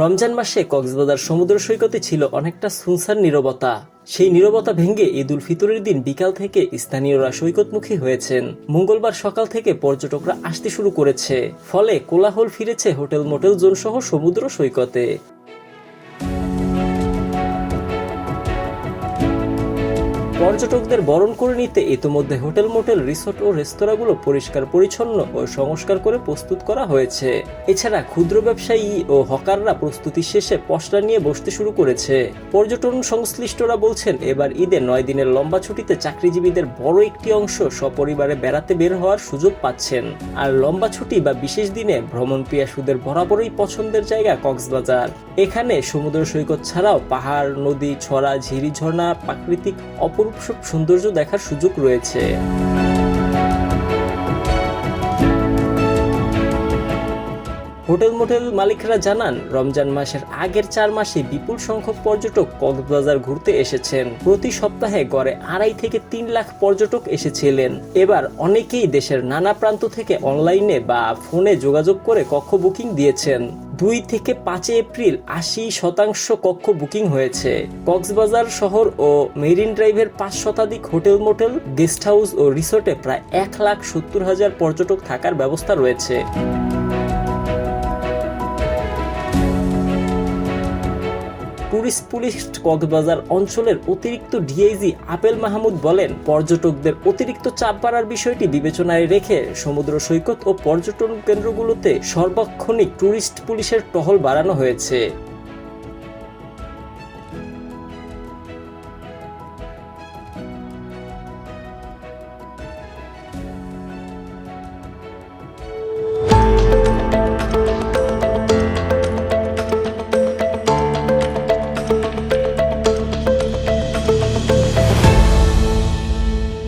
রমজান মাসে কক্সবাজার সমুদ্র সৈকতে ছিল অনেকটা সুনসার নিরবতা। সেই নিরবতা ভেঙে ঈদ উল ফিতরের দিন বিকাল থেকে স্থানীয়রা সৈকতমুখী হয়েছেন। মঙ্গলবার সকাল থেকে পর্যটকরা আসতে শুরু করেছে। ফলে কোলাহল ফিরেছে হোটেল মোটেল জোন সহ সমুদ্র সৈকতে। পর্যটকদের বরণ করে নিতে ইতোমধ্যে হোটেল, মোটেল, রিসোর্ট ও রেস্তোরাঁগুলো পরিষ্কার, পরিচ্ছন্ন ও সংস্কার করে প্রস্তুত করা হয়েছে। এছাড়া ক্ষুদ্র ব্যবসায়ী ও হকাররা প্রস্তুতি শেষে পশলা নিয়ে বসতে শুরু করেছে। পর্যটন সংশ্লিষ্টরা বলছেন, এবার ঈদে নয় দিনের লম্বা ছুটিতে চাকরিজীবীদের বড় একটি অংশ সপরিবারে বেড়াতে বের হওয়ার সুযোগ পাচ্ছেন। আর লম্বা ছুটি বা বিশেষ দিনে ভ্রমণ পিয়াসুদের বরাবরই পছন্দের জায়গা কক্সবাজার। এখানে সমুদ্র সৈকত ছাড়াও পাহাড়, নদী, ছড়া ঝিরি ঝর্ণা প্রাকৃতিক অপরূপ সব সৌন্দর্য দেখার সুযোগ রয়েছে। হোটেল মোটেল মালিকরা জানান, রমজান মাসের আগের চার মাসে বিপুল সংখ্যক পর্যটক কক্সবাজার ঘুরতে এসেছেন। প্রতি সপ্তাহে গড়ে আড়াই থেকে তিন লাখ পর্যটক এসেছিলেন। এবার অনেকেই দেশের নানা প্রান্ত থেকে অনলাইনে বা ফোনে যোগাযোগ করে কক্ষ বুকিং দিয়েছেন। দুই থেকে পাঁচই এপ্রিল আশি শতাংশ কক্ষ বুকিং হয়েছে। কক্সবাজার শহর ও মেরিন ড্রাইভের পাঁচ শতাধিক হোটেল মোটেল, গেস্ট হাউস ও রিসোর্টে প্রায় এক লাখ সত্তর হাজার পর্যটক থাকার ব্যবস্থা রয়েছে। টুরিস্ট পুলিশ কক্সবাজার অঞ্চলের অতিরিক্ত ডিআইজি আপেল মাহমুদ বলেন, পর্যটকদের অতিরিক্ত চাপ বাড়ার বিষয়টি বিবেচনায় রেখে সমুদ্র সৈকত ও পর্যটন কেন্দ্রগুলোতে সর্বাক্ষণিক ট্যুরিস্ট পুলিশের টহল বাড়ানো হয়েছে।